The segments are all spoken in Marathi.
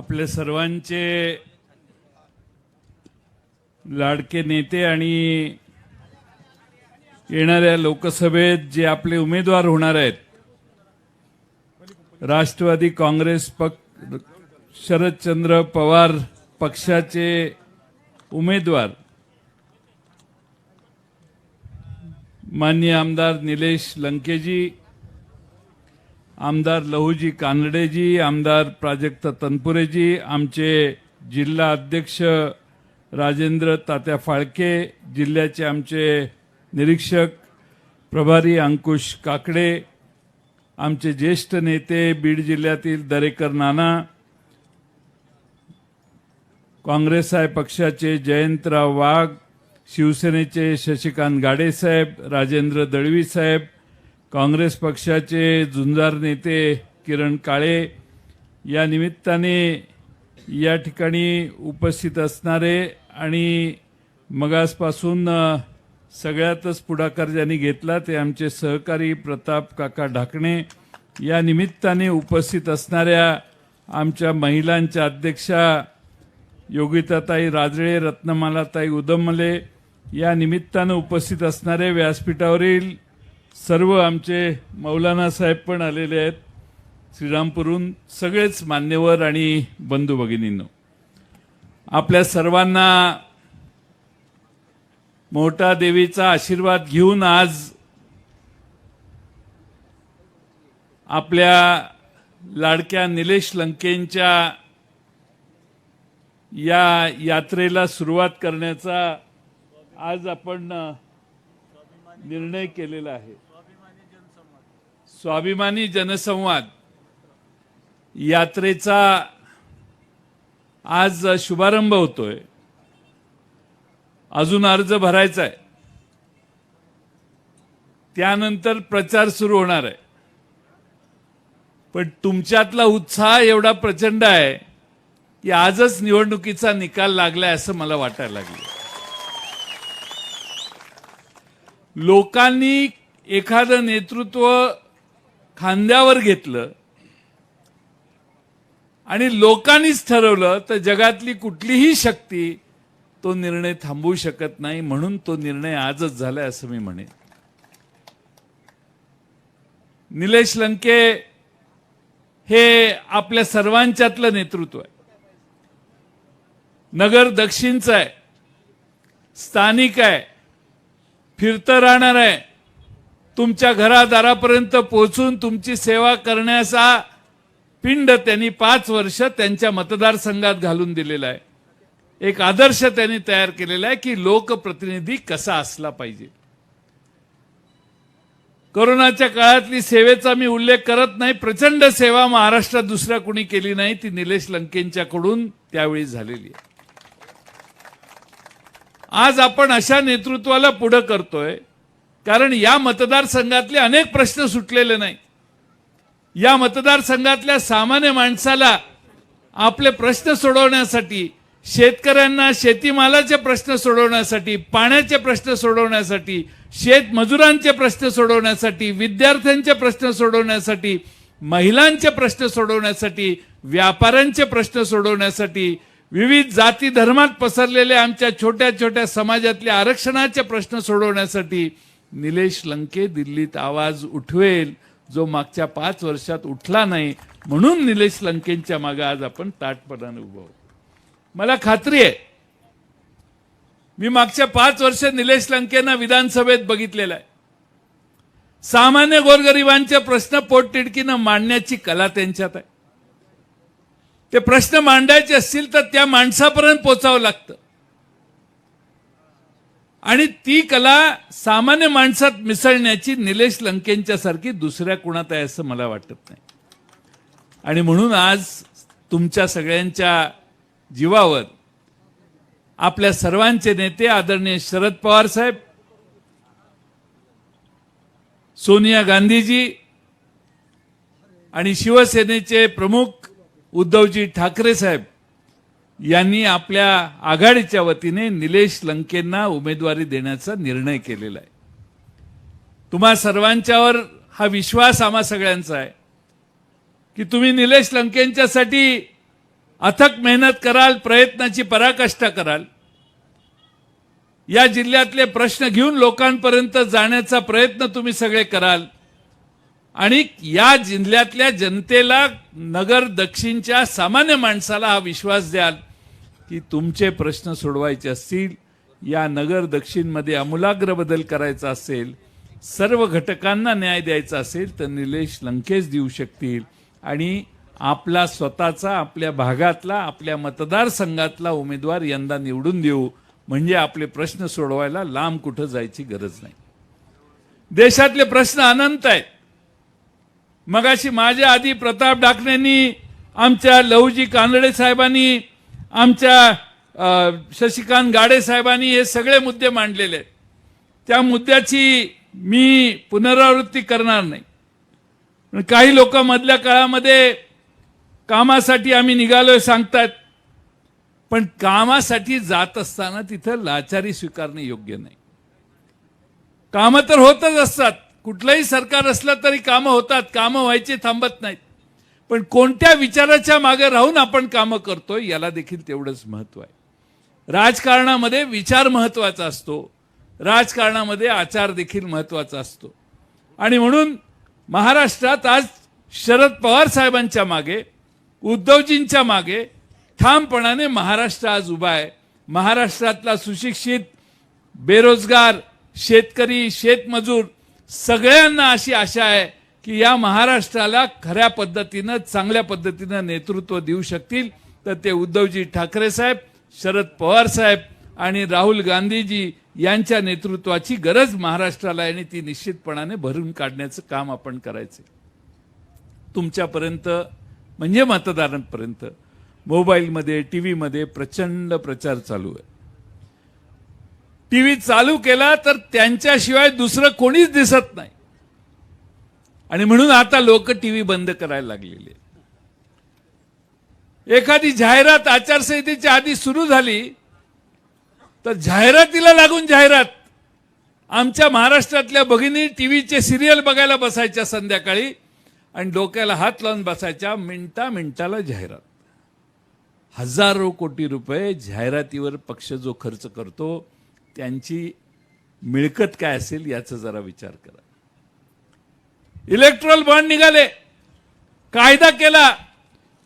आपले सर्वांचे लाडके नेते आणि येणाऱ्या लोकसभेत जे आपले उमेदवार होणार आहेत राष्ट्रवादी काँग्रेस पक्ष शरदचंद्र पवार पक्षाचे उमेदवार मान्य आमदार निलेश लंकेजी आमदार लहूजी कानडेजी आमदार प्राजक्त तनपुरेजी आमचे जिल्हा अध्यक्ष राजेंद्र तात्या फाळके जिल्ह्याचे आमचे निरीक्षक प्रभारी अंकुश काकडे आमचे ज्येष्ठ नेते बीड जिल्ह्यातील दरेकर नाना काँग्रेस आहे पक्षाचे जयंतराव वाघ शिवसेनेचे शशिकांत गाडेसाहेब राजेंद्र दळवी साहेब काँग्रेस पक्षाचे झुंजार नेते किरण काळे या निमित्ताने या ठिकाणी उपस्थित असणारे आणि मगासपासून सगळ्यातच पुढाकार ज्यांनी घेतला ते आमचे सहकारी प्रताप काका ढाकणे या निमित्ताने उपस्थित असणाऱ्या आमच्या महिलांच्या अध्यक्षा योगिताताई राजळे रत्नमालाताई उदमले या निमित्तानं उपस्थित असणारे व्यासपीठावरील सर्व आमचे मौलाना साहेब पण आलेले आहेत. श्रीरामपूरहून सगळेच मान्यवर आणि बंधू भगिनींनो. आपल्या सर्वांना मोठा देवीचा आशीर्वाद घेऊन आज आपल्या लाडक्या निलेश लंकेंच्या या यात्रेला सुरुवात करण्याचा आज आपण निर्णय केलेला आहे. स्वाभिमानी जनसंवाद. यात्रेचा आज शुभारंभ होतोय. अजून अर्ज भरायचा आहे. त्यानंतर प्रचार सुरू होणार आहे. पण तुमच्यातला उत्साह एवढा प्रचंड आहे की आजच निवडणुकीचा निकाल लागलाय असं मला वाटायला लागलं लोकांनी एखादं नेतृत्व खांद्यावर घेतलं आणि लोकांनीच ठरवलं तर जगातली कुठलीही शक्ती तो निर्णय थांबवू शकत नाही म्हणून तो निर्णय आजच झालाय असं मी म्हणेन. निलेश लंके हे आपल्या सर्वांच्यातलं नेतृत्व आहे. नगर दक्षिणचं आहे. स्थानिक आहे. फिरतं राहणार आहे. तुमच्या घरादारापर्यंत पोहोचून तुमची सेवा करण्याचा पिंड त्यांनी पाच वर्ष त्यांच्या मतदारसंघात घालून दिलेला आहे. एक आदर्श त्यांनी तयार केलेला आहे की लोकप्रतिनिधी कसा असला पाहिजे. कोरोनाच्या काळातली सेवेचा मी उल्लेख करत नाही प्रचंड सेवा महाराष्ट्रात दुसऱ्या कुणी केली नाही ती निलेश लंकेंच्याकडून त्यावेळी झालेली आहे. आज आपण अशा नेतृत्वाला पुढं करतोय कारण या मतदारसंघातले अनेक प्रश्न सुटलेले नाही. या मतदारसंघातल्या सामान्य माणसाला आपले प्रश्न सोडवण्यासाठी शेतकऱ्यांना शेतीमालाचे प्रश्न सोडवण्यासाठी पाण्याचे प्रश्न सोडवण्यासाठी शेतमजुरांचे प्रश्न सोडवण्यासाठी विद्यार्थ्यांचे प्रश्न सोडवण्यासाठी महिलांचे प्रश्न सोडवण्यासाठी व्यापाऱ्यांचे प्रश्न सोडवण्यासाठी विविध जाती धर्मात पसरलेल्या आमच्या छोट्या छोट्या समाजातल्या आरक्षणाचे प्रश्न सोडवण्यासाठी निलेश लंके दिल्लीत आवाज उठवेल जो मागच्या पाच वर्षात उठला नाही म्हणून निलेश लंकेंच्या मागे आज आपण ताटपणाने उभं मला खात्री आहे मी मागच्या पाच वर्ष निलेश लंकेंना विधानसभेत बघितलेलं आहे. सामान्य गोरगरिबांचे प्रश्न पोटतिडकीनं मांडण्याची कला त्यांच्यात आहे. ते प्रश्न मांडायचे असतील तर त्या माणसापर्यंत पोचावं लागतं. आणि ती कला सामान्य माणसात मिसळण्याची निलेश लंकेंच्या सारखी दुसऱ्या कुणात आहे असं मला वाटत नाही. आणि म्हणून आज तुमच्या सगळ्यांच्या जीवावर आपल्या सर्वांचे नेते आदरणीय शरद पवार साहेब सोनिया गांधीजी आणि शिवसेनेचे प्रमुख उद्धवजी ठाकरे साहेब यांनी आपल्या आघाडीच्या वतीने निलेश लंकेंना उमेदवारी देण्याचा निर्णय केलेला आहे. तुम्हा सर्वांच्यावर हा विश्वास आम्हा सगळ्यांचा आहे की तुम्ही निलेश लंकेंच्यासाठी अथक मेहनत कराल प्रयत्नाची पराकाष्ठा कराल. या जिल्ह्यातले प्रश्न घेऊन लोकांपर्यंत जाण्याचा प्रयत्न तुम्ही सगळे कराल. आणि या जिल्ह्यातल्या जनतेला नगर दक्षिणच्या सामान्य माणसाला हा विश्वास द्याल की तुमचे प्रश्न सोडवायचे असतील या नगर दक्षिणमध्ये आमूलाग्र बदल करायचा असेल सर्व घटकांना न्याय द्यायचा असेल तर निलेश लंकेश देऊ शकतील. आणि आपला स्वतःचा आपल्या भागातला आपल्या मतदारसंघातला उमेदवार यंदा निवडून देऊ म्हणजे आपले प्रश्न सोडवायला लांब कुठं जायची गरज नाही. देशातले प्रश्न अनंत आहेत. मगाशी माझ्या आधी प्रताप डाकणेंनी आमच्या लहूजी कानडे साहेबांनी आमच्या शशिकांत गाडे साहेबांनी हे सगळे मुद्दे मांडलेले. आहेत त्या मुद्द्याची मी पुनरावृत्ती करणार नाही. पण काही लोक मधल्या काळामध्ये कामासाठी आम्ही निघालोय सांगतात पण कामासाठी जात असताना तिथं लाचारी स्वीकारणे योग्य नाही. कामं तर होतच असतात कुठलंही सरकार असलं तरी कामं होतात कामं व्हायची थांबत नाहीत. पण कोणत्या विचाराच्या मागे राहून आपण कामं करतोय याला देखील तेवढंच महत्त्व आहे. राजकारणामध्ये विचार महत्त्वाचा असतो. राजकारणामध्ये आचार देखील महत्त्वाचा असतो. आणि म्हणून महाराष्ट्रात आज शरद पवार साहेबांच्या मागे उद्धवजींच्या मागे ठामपणाने महाराष्ट्र आज उभा आहे. महाराष्ट्रातला सुशिक्षित बेरोजगार शेतकरी शेतमजूर सगळ्यांना अशी आशा आहे की या महाराष्ट्राला खऱ्या पद्धतीनं चांगल्या पद्धतीनं नेतृत्व देऊ शकतील. तर ते उद्धवजी ठाकरे साहेब शरद पवार साहेब आणि राहुल गांधीजी यांच्या नेतृत्वाची गरज महाराष्ट्राला आहे आणि ती निश्चितपणाने भरून काढण्याचं काम आपण करायचं तुमच्यापर्यंत म्हणजे मतदारांपर्यंत मोबाईलमध्ये टी व्हीमध्ये प्रचंड प्रचार चालू आहे. टीव्ही चालू केला तर त्यांच्याशिवाय दुसरं कोणीच दिसत नाही. आणि म्हणून आता लोक टीव्ही बंद करायला लागलेले एखादी जाहिरात आचारसंहितेच्या आधी सुरू झाली तर जाहिरातीला लागून जाहिरात. आमच्या महाराष्ट्रातल्या भगिनी टीव्हीचे सिरियल बघायला बसायच्या संध्याकाळी आणि डोक्याला हात लावून बसायच्या मिनटा मिनटाला जाहिरात. हजारो कोटी रुपये जाहिरातीवर पक्ष जो खर्च करतो त्यांची मिळकत काय असेल याचा जरा विचार करा. इलेक्ट्रॉल बॉन्ड निघाले. कायदा केला.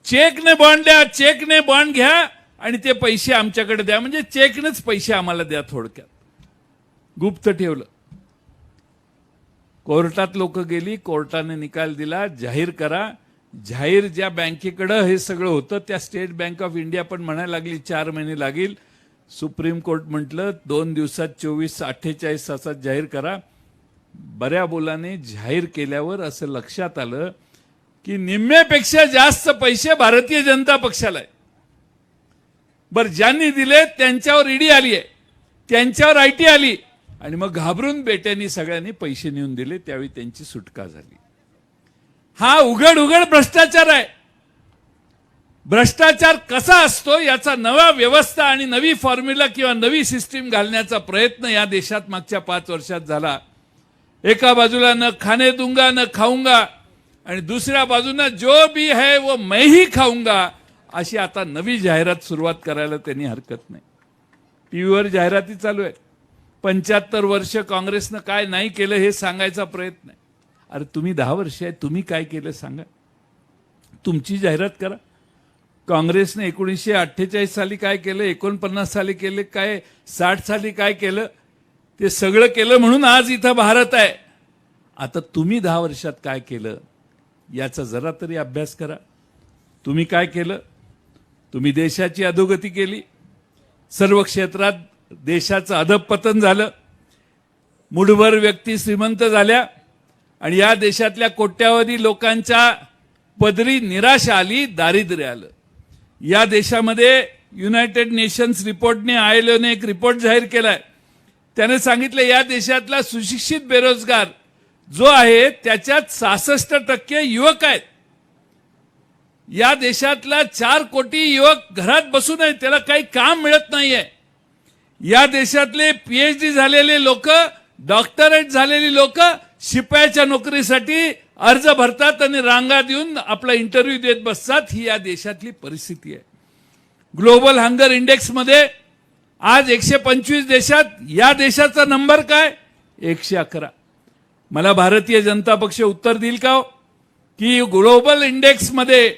चेकने बॉन्ड द्या चेकने बॉन्ड घ्या आणि ते पैसे आमच्याकडे द्या. म्हणजे चेकनेच पैसे आम्हाला द्या थोडक्यात. गुप्त ठेवलं. कोर्टात लोक गेली कोर्टाने निकाल दिला जाहीर करा. जाहीर ज्या बँकेकडं हे सगळं होतं त्या स्टेट बँक ऑफ इंडिया पण म्हणायला लागली चार महिने लागेल. सुप्रीम कोर्ट म्हटलं दोन दिवसात चोवीस अठ्ठेचाळीस तासात जाहीर करा. बऱ्या बोलाने जाहीर केल्यावर असं लक्षात आलं की निम्म्यापेक्षा जास्त पैसे भारतीय जनता पक्षाला आहे. बरं ज्यांनी दिले त्यांच्यावर ईडी आली आहे त्यांच्यावर आय टी आली आणि मग घाबरून बेट्यांनी सगळ्यांनी पैसे नेऊन दिले त्यावेळी त्यांची सुटका झाली. हा उघड उघड भ्रष्टाचार आहे. भ्रष्टाचार कसा असतो याचा नवा व्यवस्था आणि नवी फॉर्म्युला किंवा नवी सिस्टीम घालण्याचा प्रयत्न या देशात मागच्या पाच वर्षात झाला. एका बाजूला न खाणे दुंगा न खाऊंगा आणि दुसऱ्या बाजूनं जो बी है व मैही खाऊंगा अशी आता नवी जाहिरात सुरुवात करायला त्यांनी हरकत नाही. टीव्हीवर जाहिराती चालू आहेत. पंच्याहत्तर वर्ष काँग्रेसनं काय नाही केलं हे सांगायचा प्रयत्न आहे. अरे तुम्ही दहा वर्ष आहे तुम्ही काय केलं सांगा. तुमची जाहिरात करा. काँग्रेसने एकोणीसशे अठ्ठेचाळीस साली काय केलं एकोणपन्नास साली केले काय साठ साली काय केलं ते सगळं केलं म्हणून आज इथं भारत आहे. आता तुम्ही दहा वर्षात काय केलं याचा जरा तरी अभ्यास करा. तुम्ही काय केलं तुम्ही देशाची अधोगती केली सर्व क्षेत्रात देशाचं अधपतन झालं मुठभर व्यक्ती श्रीमंत झाल्या आणि या देशातल्या कोट्यावधी लोकांच्या पदरी निराशा आली दारिद्र्य आलं. या देशामध्ये युनायटेड नेशन्स रिपोर्टने आयलोने एक रिपोर्ट जाहीर केलाय. त्याने सांगितलं या देशातला सुशिक्षित बेरोजगार जो आहे त्याच्यात सहासष्ट टक्के युवक आहेत. या देशातला चार कोटी युवक घरात बसून आहेत त्याला काही काम मिळत नाहीये. या देशातले पीएचडी झालेले लोक डॉक्टरेट झालेली लोक शिपायाच्या नोकरीसाठी अर्ज भरतात आणि रांगात येऊन आपला इंटरव्ह्यू देत बसतात. ही या देशातली परिस्थिती आहे. ग्लोबल हंगर इंडेक्समध्ये आज एकशे पंचवीस देशात या देशाचा नंबर काय? एकशे अकरा. मला भारतीय जनता पक्ष उत्तर देईल का हो? की ग्लोबल इंडेक्समध्ये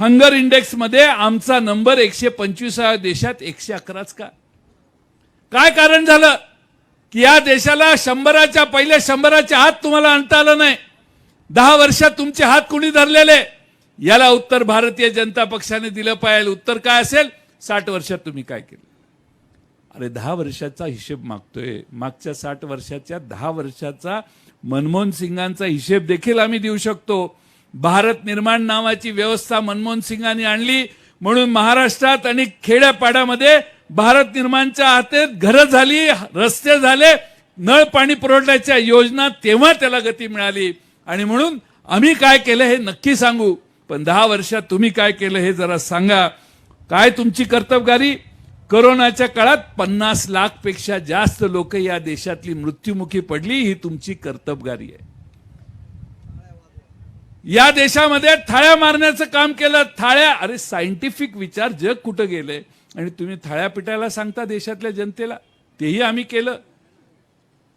हंगर इंडेक्समध्ये आमचा नंबर एकशे पंचवीसाव्या देशात एकशे अकराच का? काय कारण झालं? की या देशाला शंभराच्या पहिल्या शंभराच्या आत तुम्हाला आणता आलं नाही. दहा वर्षात तुमचे हात कुणी धरलेले? याला उत्तर भारतीय जनता पक्षाने दिलं पाहिजे. उत्तर काय असेल? साठ वर्षात तुम्ही काय केलं? अरे दहा वर्षाचा हिशेब मागतोय. मागच्या साठ वर्षाच्या दहा वर्षाचा मनमोहन सिंगांचा हिशेब देखील आम्ही देऊ शकतो. भारत निर्माण नावाची व्यवस्था मनमोहन सिंगांनी आणली. म्हणून महाराष्ट्रात आणि खेड्यापाड्यामध्ये भारत निर्माणच्या हातेत घरं झाली रस्ते झाले नळ पाणी पुरवठ्याच्या योजना तेव्हा त्याला गती मिळाली. आणि म्हणून आम्ही काय केलं हे नक्की सांगू. पण दहा वर्षात तुम्ही काय केलं हे जरा सांगा. काय तुमची कर्तबगारी? करोनाच्या काळात पन्नास लाखपेक्षा जास्त लोक या देशातली मृत्युमुखी पडली ही तुमची कर्तबगारी आहे. या देशामध्ये थाळ्या मारण्याचं काम केलं. थाळ्या अरे सायंटिफिक विचार जग कुठं गेले आणि तुम्ही थाळ्या पिटायला सांगता देशातल्या जनतेला. तेही आम्ही केलं.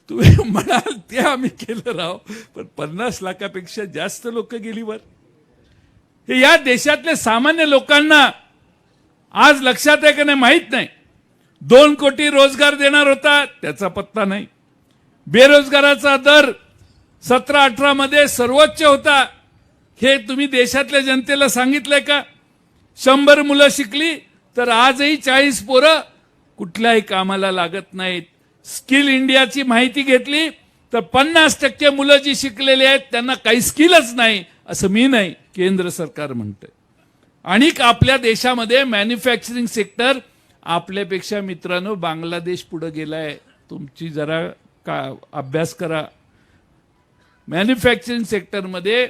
तुम्ही म्हणाल ते आम्ही केलं राव. पण पन्नास लाखापेक्षा जास्त लोक गेली वर. हे या देशातल्या सामान्य लोकांना आज लक्षात आहे का नाही माहीत नाही. दोन कोटी रोजगार देणार होता त्याचा पत्ता नाही. बेरोजगाराचा दर सतरा अठरा मध्ये सर्वोच्च होता. हे तुम्ही देशातल्या जनतेला सांगितलंय का? शंभर मुलं शिकली तर आजही चाळीस पोरं कुठल्याही कामाला लागत नाहीत. स्किल इंडियाची माहिती घेतली तर पन्नास टक्के मुलं जी शिकलेली आहेत त्यांना काही स्किलच नाही असं मी नाही केंद्र सरकार म्हणतंय. आणि आपल्या देशामध्ये मॅन्युफॅक्चरिंग सेक्टर आपल्यापेक्षा मित्रांनो बांगलादेश पुढे गेलाय. तुमची जरा का अभ्यास करा. मॅन्युफॅक्चरिंग सेक्टरमध्ये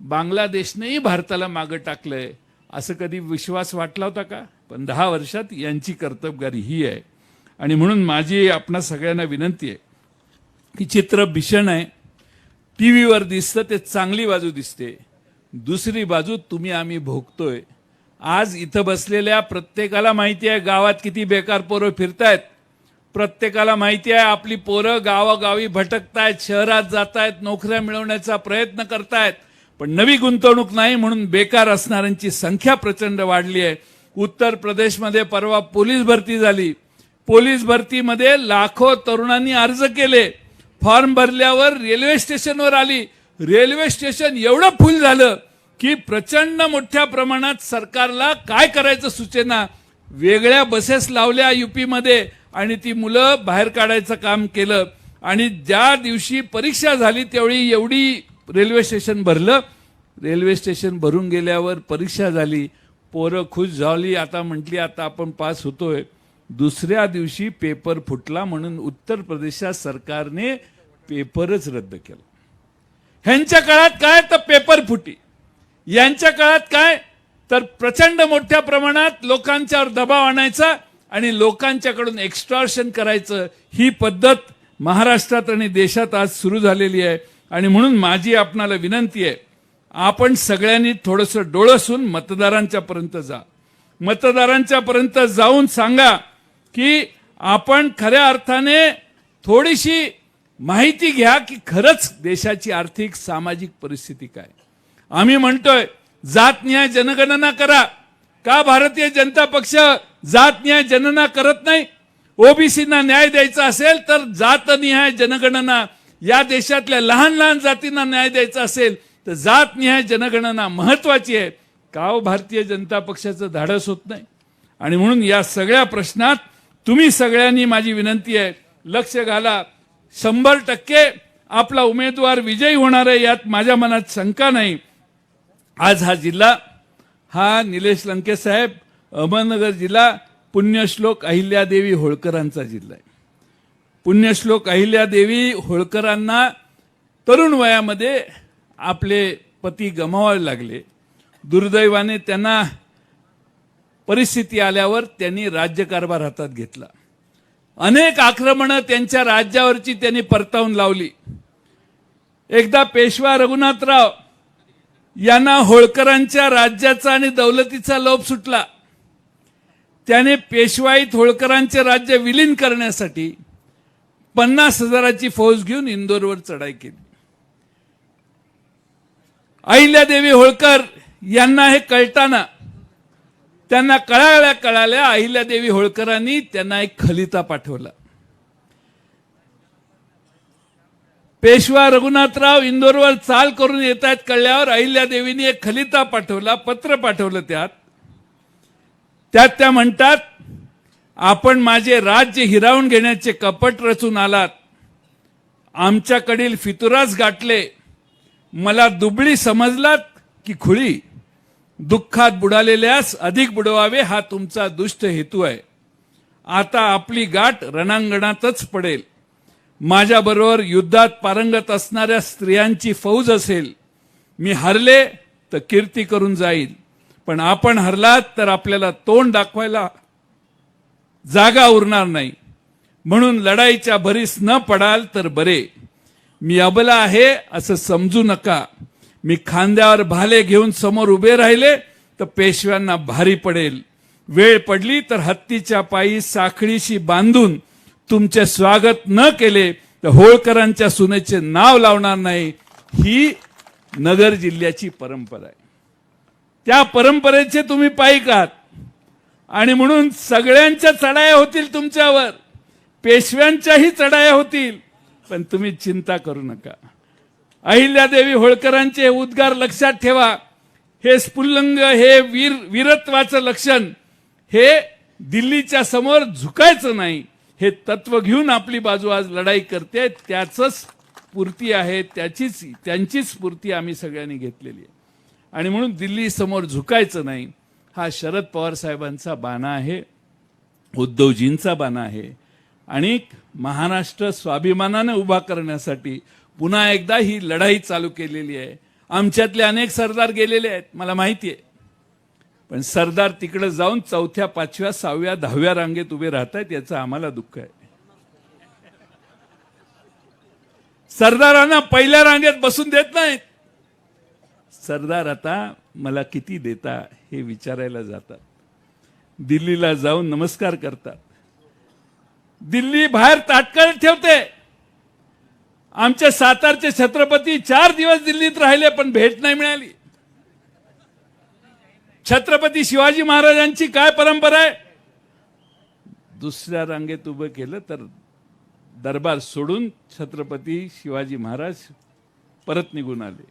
बांगलादेशनेही भारताला मागं टाकलंय. असं कधी विश्वास वाटला होता का? पण दहा वर्षात यांची कर्तबगारी ही आहे. आणि म्हणून माझी आपणा सगळ्यांना विनंती आहे की चित्र भीषण आहे. टी व्हीवर दिसतं ते चांगली बाजू दिसते. दुसरी बाजू तुम्ही आम्ही भोगतोय. आज इथं बसलेल्या प्रत्येकाला माहिती आहे गावात किती बेकार पोरं फिरतायत. प्रत्येकाला माहिती आहे आपली पोरं गावागावी भटकतायत शहरात जातायत नोकऱ्या मिळवण्याचा प्रयत्न करतायत. पण नवी गुंतवणूक नाही म्हणून बेकार असणाऱ्यांची संख्या प्रचंड वाढली आहे. उत्तर प्रदेशमध्ये परवा पोलीस भरती झाली. पोलीस भरतीमध्ये लाखो तरुणांनी अर्ज केले. फॉर्म भरल्यावर रेल्वे स्टेशनवर आली. रेल्वे स्टेशन एवढं फुल झालं की प्रचंड मोठ्या प्रमाणात सरकारला काय करायचं सूचना? वेगळ्या बसेस लावल्या युपीमध्ये आणि ती मुलं बाहेर काढायचं काम केलं. आणि ज्या दिवशी परीक्षा झाली त्यावेळी एवढी रेल्वे स्टेशन भरलं. रेल्वे स्टेशन भरून गेल्यावर परीक्षा झाली. पोरं खुश झाली. आता म्हटली आता आपण पास होतोय. दुसऱ्या दिवशी पेपर फुटला म्हणून उत्तर प्रदेशात सरकारने पेपरच रद्द केला. ह्यांच्या काळात काय तर पेपर फुटी. यांच्या काळात काय? तर प्रचंड मोठ्या प्रमाणात लोकांच्यावर दबाव आणायचा आणि लोकांच्याकडून एक्स्ट्रॉशन करायचं ही पद्धत महाराष्ट्रात आणि देशात आज सुरू झालेली आहे. आणि म्हणून माझी आपणाला विनंती आहे आपण सगळ्यांनी थोडंसं डोळसून मतदारांच्या पर्यंत जा. मतदारांच्या पर्यंत जाऊन सांगा की आपण खऱ्या अर्थाने थोडीशी माहिती घ्या की खरंच देशाची आर्थिक सामाजिक परिस्थिती काय. आम्ही म्हणतोय जात न्याय जनगणना करा. का भारतीय जनता पक्ष जात न्याय जनगणना करत नाही? ओबीसीना न्याय द्यायचा असेल तर जातनिहाय जनगणना. या देशातल्या लहान लहान जातींना न्याय द्यायचा असेल तर जातनिहाय जनगणना महत्वाची आहे. का हो, भारतीय जनता पक्षाचं धाडस होत नाही? आणि म्हणून या सगळ्या प्रश्नात तुम्ही सगळ्यांनी माझी विनंती आहे लक्ष घाला. शंभर टक्के आपला उमेदवार विजयी होणार आहे यात माझ्या मनात शंका नाही. आज हा जिल्हा हा निलेश लंके साहेब अहमदनगर जिल्हा पुण्यश्लोक अहिल्यादेवी होळकरांचा जिल्हा आहे. पुण्यश्लोक अहिल्यादेवी होळकरांना तरुण वयामध्ये आपले पती गमावावे लागले. दुर्दैवाने त्यांना परिस्थिती आल्यावर त्यांनी राज्यकारभार हातात घेतला. अनेक आक्रमणं त्यांच्या राज्यावरची त्यांनी परतावून लावली. एकदा पेशवा रघुनाथराव यांना होळकरांच्या राज्याचा आणि दौलतीचा लोभ सुटला. त्याने पेशवाईत होळकरांचे राज्य विलीन करण्यासाठी पन्नास हजाराची फौज घेऊन इंदोरवर चढाई केली. अहिल्यादेवी होळकर यांना हे कळताना त्यांना कळाल्या कळाल्या अहिल्यादेवी होळकरांनी त्यांना एक खलिता पाठवला. पेशवा रघुनाथराव इंदोरवर चाल करून येत आहेत कळल्यावर अहिल्यादेवीने एक खलिता पाठवला पत्र पाठवलं त्यात. त्यात त्या म्हणतात आपण माझे राज्य हिरावून घेण्याचे कपट रचून आलात. आमच्याकडील फितुराज गाठले मला दुबळी समजलात की खुळी. दुःखात बुडालेल्यास अधिक बुडवावे हा तुमचा दुष्ट हेतू आहे. आता आपली गाठ रणांगणातच पडेल. माझ्याबरोबर युद्धात पारंगत असणाऱ्या स्त्रियांची फौज असेल. मी हरले तर कीर्ती करून जाईल. पण आपण हरलात तर आपल्याला तोंड दाखवायला जागा उरणार नाही. म्हणून लढाईच्या भरीस न पडाल तर बरे. मी अबला आहे असं समजू नका. मी खांद्यावर भाले घेऊन समोर उभे राहिले तर पेशव्यांना भारी पडेल. वेळ पडली तर हत्तीच्या पायी साखळीशी बांधून तुमचे स्वागत न केले तर होळकरांच्या सुनेचे नाव लावणार नाही. ही नगर जिल्ह्याची परंपरा आहे. त्या परंपरेचे तुम्ही पायी आहात आणि म्हणून सगळ्यांच्या चढाया होतील तुमच्यावर. पेशव्यांच्याही चढाया होतील. पण तुम्ही चिंता करू नका. अहिल्यादेवी होळकरांचे उद्गार लक्षात ठेवा. हे स्फुल्लंग हे वीर वीरत्वाचं लक्षण हे दिल्लीच्या समोर झुकायचं नाही. हे तत्व घेऊन आपली बाजू आज लढाई करते. त्याच स्फूर्ती आहे त्याचीच त्यांचीच स्फूर्ती आम्ही सगळ्यांनी घेतलेली आहे. आणि म्हणून दिल्ली समोर झुकायचं नाही. हा शरद पवार साहेबांचा बाणा आहे. उद्धवजींचा बाणा आहे. आणि महाराष्ट्र स्वाभिमानाने उभा करण्यासाठी पुन्हा एकदा ही लढाई चालू केलेली आहे. आमच्यातले अनेक सरदार गेलेले आहेत मला माहिती आहे पण सरदार तिकडे जाऊन चौथ्या पाचव्या सहाव्या दहाव्या रांगेत उभे राहत आहेत याचं आम्हाला दुःख आहे. सरदारांना पहिल्या रांगेत बसून देत नाहीत. सरदार आता मला किती देता हे विचारायला जातात. दिल्लीला जाऊन नमस्कार करतात. दिल्ली बाहेर ताटकळत ठेवते. आमच्या सातारचे छत्रपती चार दिवस दिल्लीत राहिले पण भेट नाही मिळाली. छत्रपती शिवाजी महाराजांची काय परंपरा आहे? दुसऱ्या रांगेत उभं केलं तर दरबार सोडून छत्रपती शिवाजी महाराज परत निघून आले.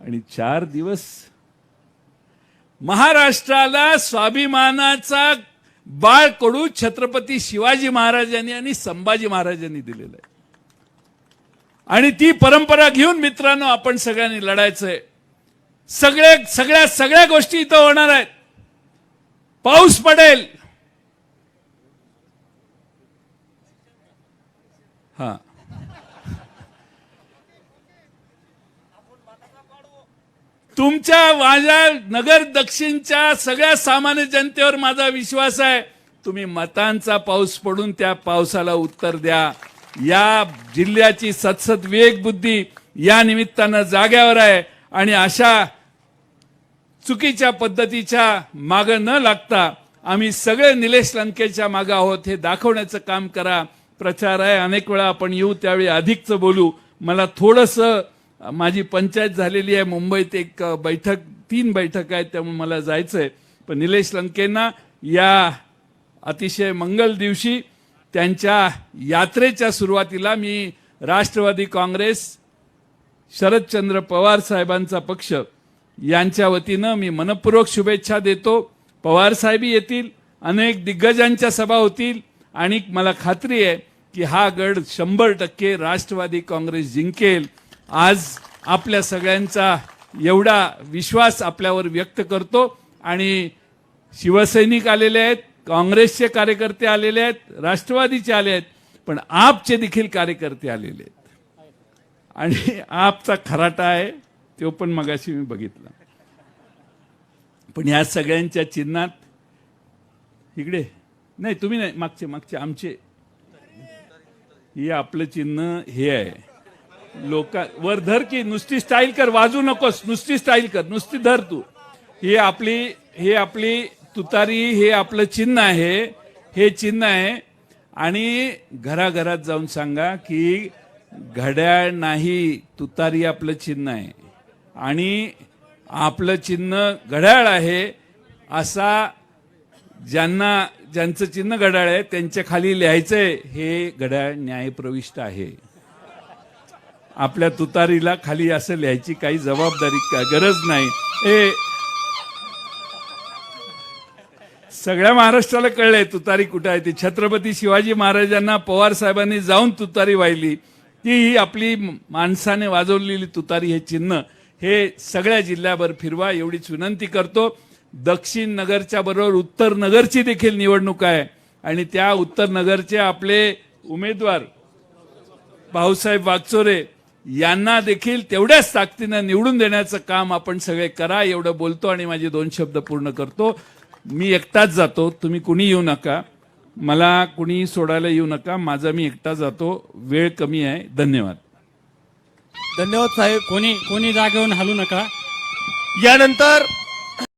आणि चार दिवस महाराष्ट्राला स्वाभिमानाचा बाळ कडू छत्रपती शिवाजी महाराजांनी आणि संभाजी महाराजांनी दिलेला आहे. आणि ती परंपरा घेऊन मित्रांनो आपण सगळ्यांनी लढायचंय. सगळे सगळ्या सगळ्या गोष्टी इथं होणार आहेत. पाऊस पडेल. हा. तुमच्या माझ्या नगर दक्षिणच्या सगळ्या सामान्य जनतेवर माझा विश्वास आहे. तुम्ही मतांचा पाऊस पडून त्या पावसाला उत्तर द्या. या जिल्ह्याची सतसत विवेक बुद्धी या निमित्तानं जाग्यावर आहे आणि अशा चुकीच्या पद्धतीच्या माग न लागता आम्ही सगळे निलेश लंकेच्या मागे आहोत हे दाखवण्याचं काम करा. प्रचार आहे. अनेक वेळा आपण येऊ त्यावेळी अधिकच बोलू. मला थोडस माझी पंचायत झालेली आहे. मुंबईत एक बैठक तीन बैठक आहेत त्यामुळे मला जायचंय. पण निलेश लंकेंना या अतिशय मंगल दिवशी त्यांच्या यात्रेच्या सुरुवातीला मी राष्ट्रवादी काँग्रेस शरदचंद्र पवार साहेबांचा पक्ष यांच्या वतीनं मी मनपूर्वक शुभेच्छा देतो. पवारसाहेबी येतील अनेक दिग्गजांच्या सभा होतील आणि मला खात्री आहे की हा गड शंभर टक्के राष्ट्रवादी काँग्रेस जिंकेल. आज आपल्या सगळ्यांचा एवढा विश्वास आपल्यावर व्यक्त करतो आणि शिवसैनिक आलेले आहेत. काँग्रेसचे कार्यकर्ते आलेले आहेत राष्ट्रवादीचे आले आहेत पण आपचे देखील कार्यकर्ते आलेले आहेत. आणि आपचा खराटा आहे तो पण मगाशी मी बघितला. पण या सगळ्यांच्या चिन्हात इकडे नाही तुम्ही नाही मागचे मागचे आमचे. हे आपलं चिन्ह हे आहे. लोका वर धर की नुसती स्टाईल कर वाजू नकोस नुसती स्टाईल कर नुसती धर तू. ही आपली ही आपली तुतारी हे आपलं चिन्ह आहे. हे चिन्ह आहे. आणि घराघरात जाऊन सांगा की घड्याळ नाही तुतारी आपलं चिन्ह आहे. आणि आपलं चिन्ह घड्याळ आहे असा ज्यांना ज्यांचं चिन्ह घड्याळ आहे त्यांच्या खाली लिहायचंय हे घड्याळ न्यायप्रविष्ट आहे. आपल्या तुतारीला खाली असं लिहायची काही जबाबदारी का- गरज नाही. हे सगळ्या महाराष्ट्राला कळलंय तुतारी कुठं आहे ती. छत्रपती शिवाजी महाराजांना पवार साहेबांनी जाऊन तुतारी वाहिली. ती ही आपली माणसाने वाजवलेली तुतारी हे चिन्ह हे सगळ्या जिल्ह्याभर फिरवा एवढीच विनंती करतो. दक्षिण नगरच्या बरोबर उत्तर नगरची देखील निवडणूक आहे. आणि त्या उत्तर नगरचे आपले उमेदवार भाऊसाहेब वागचोरे यांना देखील तेवढ्याच ताकदीनं निवडून देण्याचं काम आपण सगळे करा एवढं बोलतो आणि माझे दोन शब्द पूर्ण करतो. मी एकटाच जातो तुम्ही कुणी येऊ नका. मला कुणी सोडायला येऊ नका माझा मी एकटा जातो. वेळ कमी आहे. धन्यवाद. धन्यवाद साहेब. कोणी कोणी जागेवरून हलू नका. यानंतर